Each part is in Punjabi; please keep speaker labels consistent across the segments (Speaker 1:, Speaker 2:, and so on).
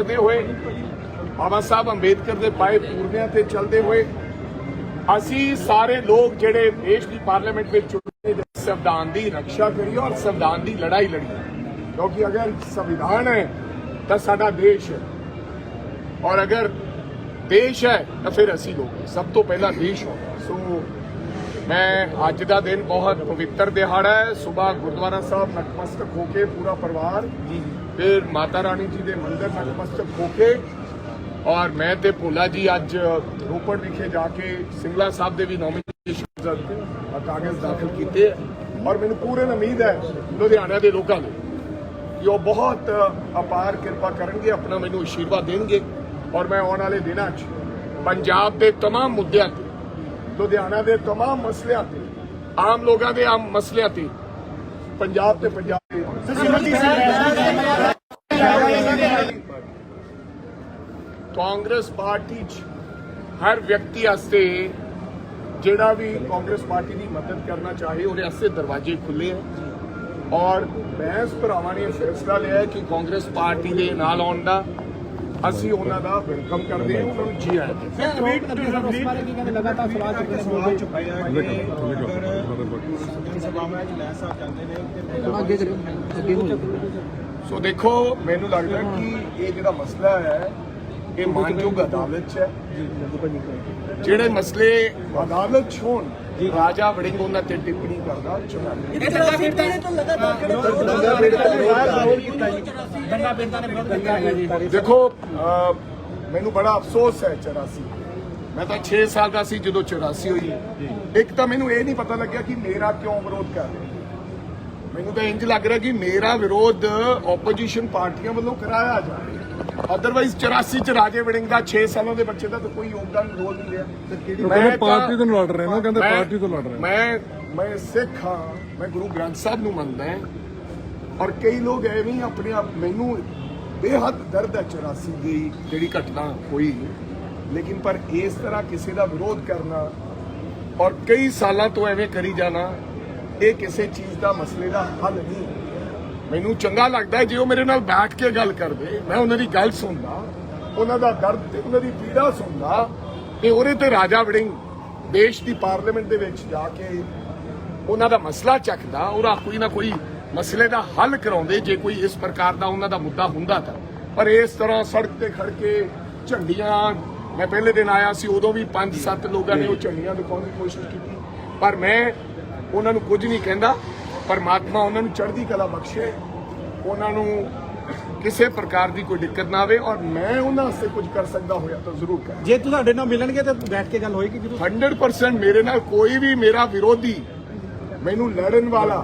Speaker 1: ਕਰਦੇ ਹੋਏ, ਬਾਬਾ ਸਾਹਿਬ ਅੰਬੇਦਕਰ ਦੇ ਪਾਏ ਪੂਰਨਿਆਂ ਤੇ ਚੱਲਦੇ ਹੋਏ, ਅਸੀਂ ਸਾਰੇ ਲੋਕ ਜਿਹੜੇ ਦੇਸ਼ ਦੀ ਪਾਰਲੀਮੈਂਟ ਵਿੱਚ ਚੁਣੇ ਨੇ ਸੰਵਿਧਾਨ ਦੀ ਰੱਖਿਆ ਕਰੀ ਔਰ ਸੰਵਿਧਾਨ ਦੀ ਲੜਾਈ ਲੜੀਏ ਕਿਉਂਕਿ ਅਗਰ ਸੰਵਿਧਾਨ ਹੈ, ਤਾਂ ਸਾਡਾ ਦੇਸ਼ ਹੈ। ਔਰ ਅਗਰ ਦੇਸ਼ ਹੈ, ਤਾਂ ਫਿਰ ਅਸੀਂ ਲੋਕ ਸਭ ਤੋਂ ਪਹਿਲਾਂ ਦੇਸ਼ ਹੋਗਾ ਸੋ, ਮੈਂ ਅੱਜ ਦਾ ਦਿਨ ਬਹੁਤ ਪਵਿੱਤਰ ਦਿਹਾੜਾ ਹੈ। ਸਵੇਰ ਗੁਰਦੁਆਰਾ ਸਾਹਿਬ ਨਤਮਸਤਕ ਹੋ ਕੇ ਪੂਰਾ ਪਰਿਵਾਰ ਜੀ ਫਿਰ ਮਾਤਾ ਰਾਣੀ ਜੀ ਦੇ ਮੰਦਿਰ ਨਤਮਸਤਕ ਹੋ ਕੇ ਔਰ ਮੈਂ ਤੇ ਭੋਲਾ ਜੀ ਅੱਜ ਰੋਪੜ ਵਿਖੇ ਜਾ ਕੇ ਸਿੰਗਲਾ ਸਾਹਿਬ ਦੇ ਵੀ ਨੋਮੀਨੇਸ਼ਨ ਕਾਗਜ਼ ਦਾਖਲ ਕੀਤੇ ਹੈ। ਔਰ ਮੈਨੂੰ ਪੂਰਨ ਉਮੀਦ ਹੈ ਲੁਧਿਆਣਾ ਦੇ ਲੋਕਾਂ ਨੂੰ ਕਿ ਉਹ ਬਹੁਤ ਅਪਾਰ ਕਿਰਪਾ ਕਰਨਗੇ ਆਪਣਾ ਮੈਨੂੰ ਅਸ਼ੀਰਵਾਦ ਦੇਣਗੇ ਔਰ ਮੈਂ ਆਉਣ ਵਾਲੇ ਦਿਨਾਂ 'ਚ ਪੰਜਾਬ ਦੇ तमाम ਮੁੱਦਿਆਂ ਤੇ ਲੁਧਿਆਣਾ ਦੇ तमाम ਮਸਲਿਆਂ ਤੇ ਆਮ ਲੋਕਾਂ ਦੇ ਆਮ ਮਸਲਿਆਂ ਤੇ ਪੰਜਾਬ ਤੇ ਪੰਜਾਬ ਦੇ ਕਾਂਗਰਸ ਪਾਰਟੀ 'ਚ ਹਰ ਵਿਅਕਤੀ ਵਾਸਤੇ ਜਿਹੜਾ ਵੀ ਕਾਂਗਰਸ ਪਾਰਟੀ ਦੀ ਮਦਦ ਕਰਨਾ ਚਾਹੇ ਉਹਦੇ ਵਾਸਤੇ ਦਰਵਾਜ਼ੇ ਖੁੱਲੇ ਹੈ ਔਰ ਬੈਂਸ ਭਰਾਵਾਂ ਨੇ ਇਹ ਫੈਸਲਾ ਲਿਆ ਹੈ ਕਿ ਕਾਂਗਰਸ ਪਾਰਟੀ ਦੇ ਨਾਲ ਆਉਣ ਦਾ ਅਸੀਂ ਉਹਨਾਂ ਦਾ ਵੈਲਕਮ ਕਰਦੇ ਹਾਂ ਉਹਨਾਂ ਨੂੰ ਜੀ ਆਇਆਂ
Speaker 2: ਟਵੀਟ ਉਸ ਬਾਰੇ ਕੀ ਕਹਿੰਦੇ? ਲਗਾਤਾਰ ਸਵਾਲ ਚੁੱਕ
Speaker 3: ਨੇ। ਤੇ
Speaker 2: ਅੱਗੇ ਕਰਿਓ ਅੱਗੇ ਹੋ
Speaker 1: ਸੋ ਦੇਖੋ ਮੈਨੂੰ ਲੱਗਦਾ ਕਿ ਇਹ ਜਿਹੜਾ ਮਸਲਾ ਹੈ ਇਹ ਮਾਨਯੋਗ ਅਦਾਲਤ 'ਚ ਹੈ। ਜਿਹੜੇ ਮਸਲੇ ਅਦਾਲਤ 'ਚ ਹੋਣ ਰਾਜਾ ਵੜਿੰਗ ਉਹਨਾਂ ਤੇ ਟਿੱਪਣੀ ਕਰਦਾ ਚੰਗਾ ਨਹੀਂ। ਦੇਖੋ ਮੈਨੂੰ ਬੜਾ ਅਫਸੋਸ ਹੈ 84 ਮੈਂ ਤਾਂ 6 ਸਾਲ ਦਾ ਸੀ ਜਦੋਂ 84 ਹੋਈ। ਇੱਕ ਤਾਂ ਮੈਨੂੰ ਇਹ ਨਹੀਂ ਪਤਾ ਲੱਗਿਆ ਕਿ ਮੇਰਾ ਕਿਉਂ ਵਿਰੋਧ ਕਰ ਰਹੇ। ਮੈਨੂੰ ਤਾਂ ਇੰਜ ਲੱਗ ਰਿਹਾ ਕਿ ਮੇਰਾ ਵਿਰੋਧ ਆਪੋਜੀਸ਼ਨ ਪਾਰਟੀਆਂ ਵੱਲੋਂ ਕਰਾਇਆ ਜਾ ਰਿਹਾ। ਅਦਰਵਾਈਜ਼ 84 ਚ ਰਾਜੇ ਵੜਿੰਗ ਦਾ 6 ਸਾਲਾਂ ਦੇ ਬੱਚੇ ਦਾ ਤਾਂ ਕੋਈ ਯੋਗਦਾਨ ਰੋਲ ਨਹੀਂ ਰਿਹਾ।
Speaker 4: ਉਹ ਕਹਿੰਦੇ ਪਾਰਟੀ ਤੋਂ ਲੜ ਰਹੇ ਨੇ ਕਹਿੰਦੇ
Speaker 1: ਮੈਂ-
Speaker 4: ਪਾਰਟੀ ਤੋਂ ਲੜ ਰਹੇ
Speaker 1: ਮੈਂ ਮੈਂ ਸਿੱਖ ਹਾਂ ਮੈਂ ਗੁਰੂ ਗ੍ਰੰਥ ਸਾਹਿਬ ਨੂੰ ਮੰਨਦਾ ਹਾਂ। ਔਰ ਕਈ ਲੋਕ ਐਵੇਂ ਆਪਣੇ ਆਪ ਮੈਨੂੰ ਬੇਹੱਦ ਦਰਦ ਹੈ 84 ਦੀ ਜਿਹੜੀ ਘਟਨਾ ਹੋਈ। ਲੇਕਿਨ ਪਰ ਇਸ ਤਰ੍ਹਾਂ ਕਿਸੇ ਦਾ ਵਿਰੋਧ ਕਰਨਾ ਔਰ ਕਈ ਸਾਲਾਂ ਤੋਂ ਐਵੇਂ ਕਰੀ ਜਾਣਾ, ਇਹ ਕਿਸੇ ਚੀਜ਼ ਦਾ ਮਸਲੇ ਦਾ ਹੱਲ ਨਹੀਂ। ਮੈਨੂੰ ਚੰਗਾ ਲੱਗਦਾ ਜੇ ਉਹ ਮੇਰੇ ਨਾਲ ਬੈਠ ਕੇ ਗੱਲ ਕਰਦੇ, ਮੈਂ ਉਹਨਾਂ ਦੀ ਗੱਲ ਸੁਣਦਾ, ਉਹਨਾਂ ਦਾ ਦਰਦ ਤੇ ਉਹਨਾਂ ਦੀ ਪੀੜਾ ਸੁਣਦਾ ਤੇ ਉਹਦੇ ਤੇ ਰਾਜਾ ਵੜਿੰਗ ਦੇਸ਼ ਦੀ ਪਾਰਲੀਮੈਂਟ ਦੇ ਵਿੱਚ ਜਾ ਕੇ ਉਹਨਾਂ ਦਾ ਮਸਲਾ ਚੱਕਦਾ, ਉਹਦਾ ਕੋਈ ਨਾ ਕੋਈ ਮਸਲੇ ਦਾ ਹੱਲ ਕਰਾਉਂਦੇ, ਜੇ ਕੋਈ ਇਸ ਪ੍ਰਕਾਰ ਦਾ ਉਹਨਾਂ ਦਾ ਮੁੱਦਾ ਹੁੰਦਾ ਤਾਂ। ਪਰ ਇਸ ਤਰ੍ਹਾਂ ਸੜਕ ਤੇ ਖੜ ਕੇ ਝੰਡੀਆਂ ਮੈਂ ਪਹਿਲੇ ਦਿਨ ਆਇਆ ਸੀ ਉਦੋਂ ਵੀ 5-7 ਲੋਕਾਂ ਨੇ ਉਹ ਝੰਡੀਆਂ ਦਿਖਾਉਣ ਦੀ ਕੋਸ਼ਿਸ਼ ਕੀਤੀ। ਪਰ ਮੈਂ ਉਹਨਾਂ ਨੂੰ ਕੁਝ ਨਹੀਂ ਕਹਿੰਦਾ। ਪਰਮਾਤਮਾ ਉਹਨਾਂ ਨੂੰ ਚੜ੍ਹਦੀ ਕਲਾ ਬਖਸ਼ੇ। ਉਹਨਾਂ ਨੂੰ ਕਿਸੇ ਪ੍ਰਕਾਰ ਦੀ ਕੋਈ ਦਿੱਕਤ ਨਾ ਆਵੇ ਔਰ ਮੈਂ ਉਹਨਾਂ ਵਾਸਤੇ ਕੁਝ ਕਰ ਸਕਦਾ ਹੋਇਆ ਤਾਂ ਜ਼ਰੂਰ ਕਰਾਂ।
Speaker 3: ਜੇ ਤੁਹਾਡੇ ਨਾਲ ਮਿਲਣਗੇ ਤਾਂ ਬੈਠ ਕੇ ਗੱਲ ਹੋਏਗੀ ਜਦੋਂ
Speaker 1: 100% ਮੇਰੇ ਨਾਲ ਕੋਈ ਵੀ ਮੇਰਾ ਵਿਰੋਧੀ ਮੈਨੂੰ ਲੜਨ ਵਾਲਾ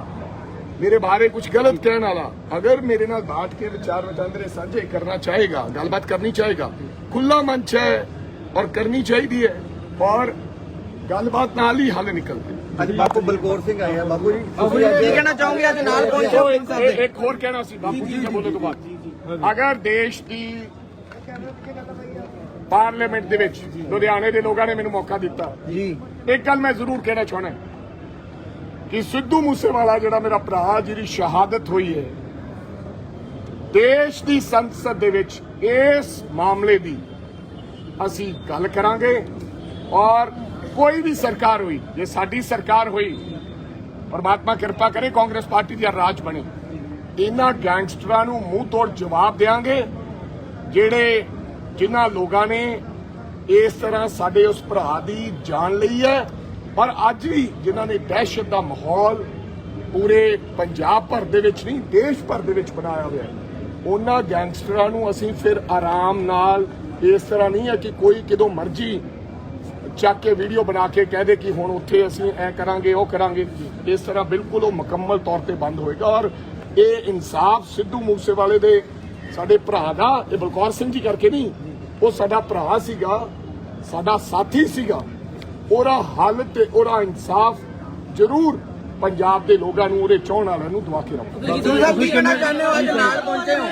Speaker 1: ਮੇਰੇ ਬਾਰੇ ਕੁਝ ਗਲਤ ਕਹਿਣ ਵਾਲਾ ਅਗਰ ਮੇਰੇ ਨਾਲ ਬਾਤ ਕੇ ਵਿਚਾਰ ਵਟਾਂਦਰੇ ਸਾਂਝੇ ਕਰਨਾ ਚਾਹੇਗਾ ਗੱਲਬਾਤ ਕਰਨੀ ਚਾਹੇਗਾ ਖੁੱਲਾ ਮੰਚ ਹੈ ਔਰ ਕਰਨੀ ਚਾਹੀਦੀ ਹੈ। ਔਰ ਗੱਲਬਾਤ ਨਾਲ ਹੀ ਹੱਲ ਨਿਕਲਦੇ
Speaker 5: ਅੱਜ ਬਾਪੂ ਬਲਕੌਰ ਸਿੰਘ ਆਏ ਆ। ਬਾਪੂ ਜੀ
Speaker 2: ਕੀ ਕਹਿਣਾ ਚਾਹੋਗੇ? ਅੱਜ ਨਾਲ
Speaker 1: ਦੇਖੋ, ਇੱਕ ਇੱਕ ਹੋਰ ਕਹਿਣਾ ਸੀ ਬਾਪੂ ਜੀ ਦੇ ਬੋਲੇ ਤੋਂ ਬਾਅਦ ਅਗਰ ਦੇਸ਼ ਦੀ ਪਾਰਲੀਮੈਂਟ ਦੇ ਵਿੱਚ ਲੁਧਿਆਣੇ ਦੇ ਲੋਕਾਂ ਨੇ ਮੈਨੂੰ ਮੌਕਾ ਦਿੱਤਾ
Speaker 5: ਜੀ।
Speaker 1: ਇੱਕ ਗੱਲ ਮੈਂ ਜ਼ਰੂਰ ਕਹਿਣਾ ਚਾਹੁੰਦਾ ਕਿ ਸਿੱਧੂ ਮੂਸੇਵਾਲਾ ਜਿਹੜਾ ਮੇਰਾ ਭਰਾ ਜਿਹਦੀ ਸ਼ਹਾਦਤ ਹੋਈ ਹੈ ਦੇਸ਼ ਦੀ ਸੰਸਦ ਦੇ ਵਿੱਚ ਇਸ ਮਾਮਲੇ ਦੀ ਅਸੀਂ ਗੱਲ ਕਰਾਂਗੇ ਔਰ ਕੋਈ ਵੀ ਸਰਕਾਰ ਹੋਈ, ਜੇ ਸਾਡੀ ਸਰਕਾਰ ਹੋਈ, ਪਰਮਾਤਮਾ ਕਿਰਪਾ ਕਰੇ ਕਾਂਗਰਸ ਪਾਰਟੀ ਦੀ ਰਾਜ ਬਣੇ। ਇਹਨਾਂ ਗੈਂਗਸਟਰਾਂ ਨੂੰ ਮੂੰਹ ਤੋੜ ਜਵਾਬ ਦੇਾਂਗੇ ਜਿਹੜੇ ਜਿਨ੍ਹਾਂ ਲੋਕਾਂ ਨੇ ਇਸ ਤਰ੍ਹਾਂ ਸਾਡੇ ਉਸ ਭਰਾ ਦੀ ਜਾਨ ਲਈ ਹੈ। ਪਰ ਅੱਜ ਵੀ ਜਿਨ੍ਹਾਂ ਨੇ ਦਹਿਸ਼ਤ ਦਾ ਮਾਹੌਲ ਪੂਰੇ ਪੰਜਾਬ ਭਰ ਦੇ ਵਿੱਚ ਨਹੀਂ, ਦੇਸ਼ ਭਰ ਦੇ ਵਿੱਚ ਬਣਾਇਆ ਹੋਇਆ ਉਹਨਾਂ ਗੈਂਗਸਟਰਾਂ ਨੂੰ ਅਸੀਂ ਫਿਰ ਆਰਾਮ ਨਾਲ ਇਸ ਤਰ੍ਹਾਂ ਨਹੀਂ ਹੈ ਕਿ ਕੋਈ ਕਿਦੋਂ ਮਰਜ਼ੀ ਚੱਕ ਕੇ ਵੀਡੀਓ ਬਣਾ ਕੇ ਕਹਿ ਦੇ ਕਿ ਹੁਣ ਉੱਥੇ ਅਸੀਂ ਐ ਕਰਾਂਗੇ, ਉਹ ਕਰਾਂਗੇ। ਇਸ ਤਰ੍ਹਾਂ ਬਿਲਕੁਲ ਉਹ ਮੁਕੰਮਲ ਤੌਰ ਤੇ ਬੰਦ ਹੋਏਗਾ ਔਰ ਇਹ ਇਨਸਾਫ ਸਿੱਧੂ ਮੂਸੇਵਾਲੇ ਦੇ ਸਾਡੇ ਭਰਾ ਦਾ, ਇਹ ਬਲਕੌਰ ਸਿੰਘ ਜੀ ਕਰਕੇ ਨਹੀਂ, ਉਹ ਸਾਡਾ ਭਰਾ ਸੀਗਾ, ਸਾਡਾ ਸਾਥੀ ਸੀਗਾ। ਉਹਦਾ ਹੱਲ ਤੇ ਉਹਦਾ ਇਨਸਾਫ ਜ਼ਰੂਰ ਪੰਜਾਬ ਦੇ ਲੋਕਾਂ ਨੂੰ ਉਹਦੇ ਚਾਹਣ ਵਾਲਿਆਂ ਨੂੰ ਦਵਾ ਕੇ ਰੱਖੋ।
Speaker 2: ਸਿੱਧੂ ਸਾਹਿਬ ਕੀ ਕਹਿਣਾ ਚਾਹੁੰਦੇ ਹੋ ਅੱਜ ਨਾਲ ਪਹੁੰਚੇ ਹੋ?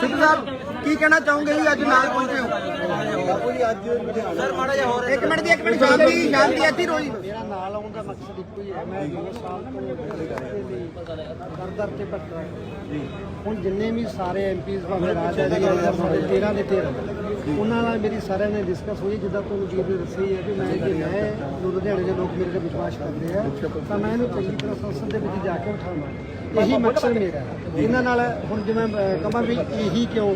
Speaker 2: ਸਿੱਧੂ ਸਾਹਿਬ ਕੀ ਕਹਿਣਾ ਚਾਹੋਗੇ ਜੀ ਅੱਜ ਨਾਲ ਪਹੁੰਚੇ ਹੋ?
Speaker 5: ਜੀ ਅੱਜ ਲੁਧਿਆਣਾ।
Speaker 2: ਸਰ ਮਾੜਾ ਜਿਹਾ ਹੋਰ ਇੱਕ ਮਿੰਟ ਦੀ ਇੱਕ ਮਿੰਟ ਸ਼ਾਂਤੀ ਸ਼ਾਂਤੀ ਇੱਥੇ ਰੋਈ
Speaker 6: ਮੇਰਾ ਨਾਲ ਆਉਣ ਦਾ ਮਕਸਦ ਇੱਕੋ ਹੀ ਹੈ। ਮੈਂ 2 ਸਾਲ ਤੋਂ ਦਰ ਦਰ ਤੇ ਭਟਕ ਜੀ। ਹੁਣ ਜਿੰਨੇ ਵੀ ਸਾਰੇ ਐਮਪੀਜ਼ ਭਾਵੇਂ ਰਾਜ ਦੇ ਜਾਂ ਸਾਡੇ 13 ਦੇ 13 ਉਹਨਾਂ ਨਾਲ ਮੇਰੀ ਸਾਰਿਆਂ ਨੇ ਡਿਸਕਸ ਹੋਈ ਜਿੱਦਾਂ ਤੁਹਾਨੂੰ ਜੀ ਨੇ ਦੱਸੀ ਹੈ ਕਿ ਮੈਂ ਜੇ ਮੈਂ ਲੁਧਿਆਣੇ ਦੇ ਲੋਕ ਮੇਰੇ ਤੇ ਵਿਸ਼ਵਾਸ ਕਰਦੇ ਆ ਤਾਂ ਮੈਂ ਇਹਨੂੰ ਚੰਗੀ ਤਰ੍ਹਾਂ ਸੰਸਦ ਦੇ ਵਿੱਚ ਜਾ ਕੇ ਉਠਾਵਾਂ ਇਹੀ ਮਕਸਦ ਮੇਰਾ ਹੈ। ਇਹਨਾਂ ਨਾਲ ਹੁਣ ਜਿਵੇਂ ਕਹਾਂ ਵੀ ਇਹੀ ਕਿਉਂ?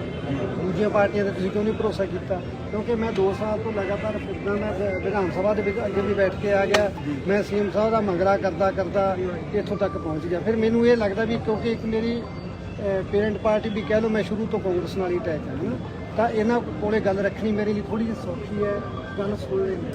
Speaker 6: ਦੂਜੀਆਂ ਪਾਰਟੀਆਂ ਤੇ ਤੁਸੀਂ ਕਿਉਂ ਨਹੀਂ ਭਰੋਸਾ ਕੀਤਾ? ਕਿਉਂਕਿ ਮੈਂ 2 ਸਾਲ ਤੋਂ ਲਗਾਤਾਰ ਫਿਰਦਾ, ਮੈਂ ਵਿਧਾਨ ਸਭਾ ਦੇ ਵਿੱਚ ਅੱਗੇ ਵੀ ਬੈਠ ਕੇ ਆ ਗਿਆ। ਮੈਂ ਸੀਐਮ ਸਾਹਿਬ ਦਾ ਮੰਗਰਾ ਕਰਦਾ ਕਰਦਾ ਇੱਥੋਂ ਤੱਕ ਪਹੁੰਚ ਗਿਆ। ਫਿਰ ਮੈਨੂੰ ਇਹ ਲੱਗਦਾ ਵੀ ਕਿਉਂਕਿ ਇੱਕ ਮੇਰੀ ਪੇਰੈਂਟ ਪਾਰਟੀ ਵੀ ਕਹਿ ਲਓ ਮੈਂ ਸ਼ੁਰੂ ਤੋਂ ਕਾਂਗਰਸ ਨਾਲ ਹੀ ਅਟੈਚ ਹੈ ਨਾ ਤਾਂ ਇਹਨਾਂ ਕੋਲੇ ਗੱਲ ਰੱਖਣੀ ਮੇਰੇ ਲਈ ਥੋੜੀ ਜਿਹੀ ਸੌਖੀ ਹੈ, ਗੱਲ ਸੁਣ ਲੈਣੀ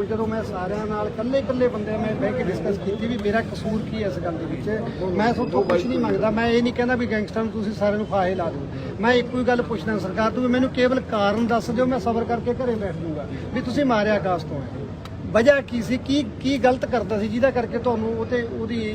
Speaker 6: ਹੁਣ ਜਦੋਂ ਮੈਂ ਸਾਰਿਆਂ ਨਾਲ ਇਕੱਲੇ ਇਕੱਲੇ ਬੰਦੇ ਮੈਂ ਬਹਿ ਕੇ ਡਿਸਕਸ ਕੀਤੀ ਵੀ ਮੇਰਾ ਕਸੂਰ ਕੀ ਹੈ ਇਸ ਗੱਲ ਦੇ ਵਿੱਚ, ਮੈਂ ਤੁਹਾਡੇ ਕੁਝ ਨਹੀਂ ਮੰਗਦਾ। ਮੈਂ ਇਹ ਨਹੀਂ ਕਹਿੰਦਾ ਵੀ ਗੈਂਗਸਟਰ ਨੂੰ ਤੁਸੀਂ ਸਾਰਿਆਂ ਨੂੰ ਫਾਹੇ ਲਾ ਦਿਓ। ਮੈਂ ਇੱਕੋ ਹੀ ਗੱਲ ਪੁੱਛਦਾ ਸਰਕਾਰ ਤੋਂ ਵੀ ਮੈਨੂੰ ਕੇਵਲ ਕਾਰਨ ਦੱਸ ਦਿਓ, ਮੈਂ ਸਬਰ ਕਰਕੇ ਘਰੇ ਬੈਠ ਜਾਊਂਗਾ। ਵੀ ਤੁਸੀਂ ਮਾਰਿਆ ਕਾਸ ਤੋਂ। ਹੈ ਵਜ੍ਹਾ ਕੀ ਸੀ? ਕੀ ਕੀ ਗਲਤ ਕਰਦਾ ਸੀ? ਜਿਹਦਾ ਕਰਕੇ ਤੁਹਾਨੂੰ ਉਹ ਤੇ ਉਹਦੀ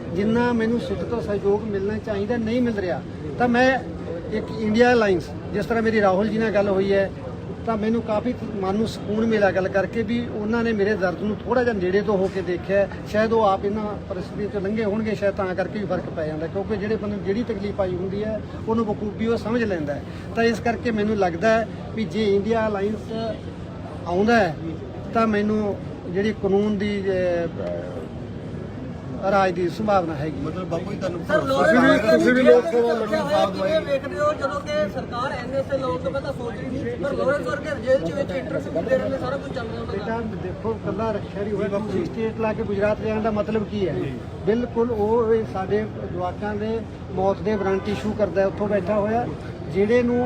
Speaker 6: ਜਿੰਨਾ ਮੈਨੂੰ ਸਿੱਖ ਤੋਂ ਸਹਿਯੋਗ ਮਿਲਣਾ ਚਾਹੀਦਾ, ਨਹੀਂ ਮਿਲ ਰਿਹਾ, ਤਾਂ ਮੈਂ ਇੱਕ ਇੰਡੀਆ ਅਲਾਈਅੰਸ ਜਿਸ ਤਰ੍ਹਾਂ ਮੇਰੀ ਰਾਹੁਲ ਜੀ ਨਾਲ ਗੱਲ ਹੋਈ ਹੈ, ਤਾਂ ਮੈਨੂੰ ਕਾਫੀ ਮਨ ਨੂੰ ਸਕੂਨ ਮਿਲਿਆ ਗੱਲ ਕਰਕੇ ਵੀ ਉਹਨਾਂ ਨੇ ਮੇਰੇ ਦਰਦ ਨੂੰ ਥੋੜਾ ਜਿਹਾ ਨੇੜੇ ਤੋਂ ਹੋ ਕੇ ਦੇਖਿਆ। ਸ਼ਾਇਦ ਉਹ ਆਪ ਇਹਨਾਂ ਪਰਿਸਥਿਤੀਆਂ ਤੋਂ ਲੰਘੇ ਹੋਣਗੇ, ਸ਼ਾਇਦ ਤਾਂ ਕਰਕੇ ਵੀ ਫ਼ਰਕ ਪੈ ਜਾਂਦਾ, ਕਿਉਂਕਿ ਜਿਹੜੇ ਬੰਦੇ ਨੂੰ ਜਿਹੜੀ ਤਕਲੀਫ ਆਈ ਹੁੰਦੀ ਹੈ, ਉਹਨੂੰ ਬਖੂਬੀ ਉਹ ਸਮਝ ਲੈਂਦਾ ਹੈ। ਤਾਂ ਇਸ ਕਰਕੇ ਮੈਨੂੰ ਲੱਗਦਾ ਹੈ ਵੀ ਜੇ ਇੰਡੀਆ ਅਲਾਈਅੰਸ ਆਉਂਦਾ ਹੈ, ਤਾਂ ਮੈਨੂੰ ਜਿਹੜੀ ਕਾਨੂੰਨ ਦੀ ਰਾਜ ਦੀ ਸੰਭਾਵਨਾ ਹੈਗੀ।
Speaker 5: ਮਤਲਬ ਬਾਪੂ ਜੀ ਤੁਹਾਨੂੰ
Speaker 2: ਸਰ ਲੋਕ
Speaker 4: ਤੁਸੀਂ ਵੀ- ਤੁਸੀਂ ਵੀ ਲੋਕ ਸਭਾ
Speaker 2: ਲੜਨਾ ਕਿਵੇਂ ਵੇਖਦੇ ਹੋ ਜਦੋਂ ਕਿ ਸਰਕਾਰ ਐਨਐਸਏ ਲਾਉਣ ਤੋਂ ਪਹਿਲਾਂ ਸੋਚ ਰਹੀ ਸੀ ਪਰ ਲੋਰੈਂਸ ਵਰਗੇ ਜੇਲ੍ਹ ਚ ਵਿੱਚ ਇੰਟਰਵਿਊ ਦੇ ਰਹੇ ਨੇ ਸਾਰਾ ਕੁਝ ਚੱਲ ਰਿਹਾ ਉਹਨਾਂ ਦਾ
Speaker 6: ਬੇਟਾ ਦੇਖੋ ਕੱਲਾ ਰੱਖਿਆ ਨਹੀਂ ਹੋਇਆ 268 ਲਾ ਕੇ ਗੁਜਰਾਤ ਜਾਣ ਦਾ ਮਤਲਬ ਕੀ ਹੈ? ਬਿਲਕੁਲ ਉਹ ਇਹ ਸਾਡੇ ਜਵਾਕਾਂ ਦੇ ਮੌਤ ਦੇ ਵਾਰੰਟ ਇਸ਼ੂ ਕਰਦਾ ਹੈ ਉੱਥੋਂ ਬੈਠਾ ਹੋਇਆ ਜਿਹੜੇ ਨੂੰ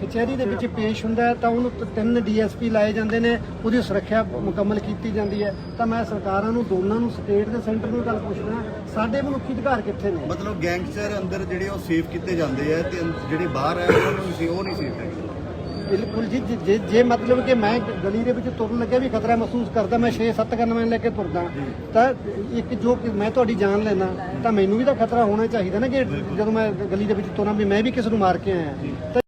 Speaker 6: ਕਚਹਿਰੀ ਦੇ ਵਿੱਚ ਪੇਸ਼ ਹੁੰਦਾ ਹੈ ਤਾਂ ਉਹਨੂੰ ਤ- ਤਿੰਨ ਡੀਐਸਪੀ ਲਾਏ ਜਾਂਦੇ ਨੇ ਉਹਦੀ ਸੁਰੱਖਿਆ ਮੁਕੰਮਲ ਕੀਤੀ ਜਾਂਦੀ ਹੈ। ਤਾਂ ਮੈਂ ਸਰਕਾਰਾਂ ਨੂੰ ਦੋਨਾਂ ਨੂੰ ਸਟੇਟ ਤੇ ਸੈਂਟਰ ਨੂੰ ਗੱਲ ਪੁੱਛਦਾ ਸਾਡੇ ਮਨੁੱਖੀ ਅਧਿਕਾਰ ਕਿੱਥੇ ਨੇ?
Speaker 5: ਮਤਲਬ ਗੈਂਗਸਟਰ ਅੰਦਰ ਜਿਹੜੇ ਉਹ ਸੇਫ ਕੀਤੇ ਜਾਂਦੇ ਆ ਤੇ ਜਿਹੜੇ ਬਾਹਰ ਆ ਉਹਨਾਂ ਨੂੰ ਸੀ ਉਹ ਨਹੀਂ ਸੇਫ ਹੈਗੇ।
Speaker 6: ਬਿਲਕੁਲ ਜੀ ਜੇ- ਜੇ ਜੇ ਮਤਲਬ ਕਿ ਮੈਂ ਗਲੀ ਦੇ ਵਿੱਚ ਤੁਰਨ ਲੱਗਿਆ ਵੀ ਖਤਰਾ ਮਹਿਸੂਸ ਕਰਦਾ ਮੈਂ 6-7 ਗਨਮੈਨ ਲੈ ਕੇ ਤੁਰਦਾ ਤਾਂ ਇੱਕ ਜੋ ਕਿ ਮੈਂ ਤੁਹਾਡੀ ਜਾਨ ਲੈਣਾ ਤਾਂ ਮੈਨੂੰ ਵੀ ਤਾਂ ਖਤਰਾ ਹੋਣਾ ਚਾਹੀਦਾ ਨਾ ਕਿ ਜਦੋਂ ਮੈਂ ਗਲੀ ਦੇ ਵਿੱਚ ਤੁਰਾਂ ਵੀ ਮੈਂ ਵੀ ਕਿਸੇ ਨੂੰ ਮਾਰ ਕੇ ਆਇਆ। ਤਾਂ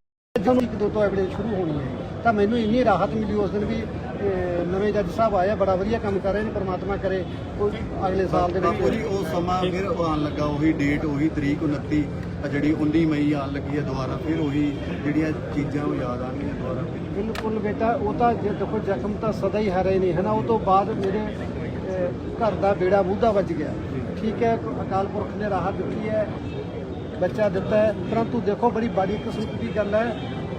Speaker 6: ਜਦੋਂ ਇੱਕ ਦੋ ਤੋਂ ਐਵੀਡੈਂਸ ਸ਼ੁਰੂ ਹੋਣੀ ਹੈ। ਤਾਂ ਮੈਨੂੰ ਇੰਨੀ ਰਾਹਤ ਮਿਲੀ ਉਸ ਦਿਨ ਵੀ ਨਵੇਂ ਜੱਜ ਸਾਹਿਬ ਆਏ ਆ ਬੜਾ ਵਧੀਆ ਕੰਮ ਕਰ ਰਹੇ ਨੇ ਪ੍ਰਮਾਤਮਾ ਕਰੇ। ਕੋਈ ਅਗਲੇ ਸਾਲ ਦੇ
Speaker 5: ਬਾਪੂ ਜੀ
Speaker 6: ਵਿੱਚ
Speaker 5: ਉਹ ਸਮਾਂ ਫਿਰ ਆਉਣ ਲੱਗਾ ਉਹੀ ਡੇਟ ਉਹੀ ਤਰੀਕ 29 ਆ ਜਿਹੜੀ 19 ਮਈ ਆਉਣ ਲੱਗੀ ਹੈ ਦੁਬਾਰਾ ਫਿਰ ਉਹੀ ਜਿਹੜੀਆਂ ਚੀਜ਼ਾਂ ਉਹ ਯਾਦ ਆਉਣਗੀਆਂ ਦੁਬਾਰਾ
Speaker 6: ਬਿਲਕੁਲ ਬੇਟਾ ਉਹ ਤਾਂ ਜੇ ਦੇਖੋ ਜ਼ਖਮ ਤਾਂ ਸਦਾ ਹੀ ਹਰੇ ਨਾ ਉਹ ਤੋਂ ਬਾਅਦ ਮੇਰੇ ਘਰ ਦਾ ਬੇੜਾ ਮੂਧਾ ਵੱਜ ਗਿਆ। ਠੀਕ ਹੈ ਅਕਾਲ ਪੁਰਖ ਨੇ ਰਾਹਤ ਦਿੱਤੀ ਹੈ ਬੱਚਾ ਦਿੱਤਾ ਹੈ। ਪਰੰਤੂ ਦੇਖੋ ਬੜੀ ਬਾੜੀ ਕਿਸਮਤ ਦੀ ਗੱਲ ਹੈ।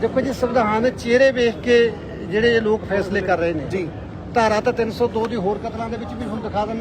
Speaker 6: ਦੇਖੋ ਜੀ ਸੰਵਿਧਾਨ ਦੇ ਚਿਹਰੇ ਵੇਖ ਕੇ ਜਿਹੜੇ ਲੋਕ ਫੈਸਲੇ ਕਰ ਰਹੇ ਨੇ। ਜੀ। ਧਾਰਾ ਤਾਂ 302 ਦੀ ਹੋਰ ਕਤਲਾਂ ਦੇ ਵਿੱਚ ਵੀ ਹੁਣ ਦਿਖਾ ਦਿੰਦਾ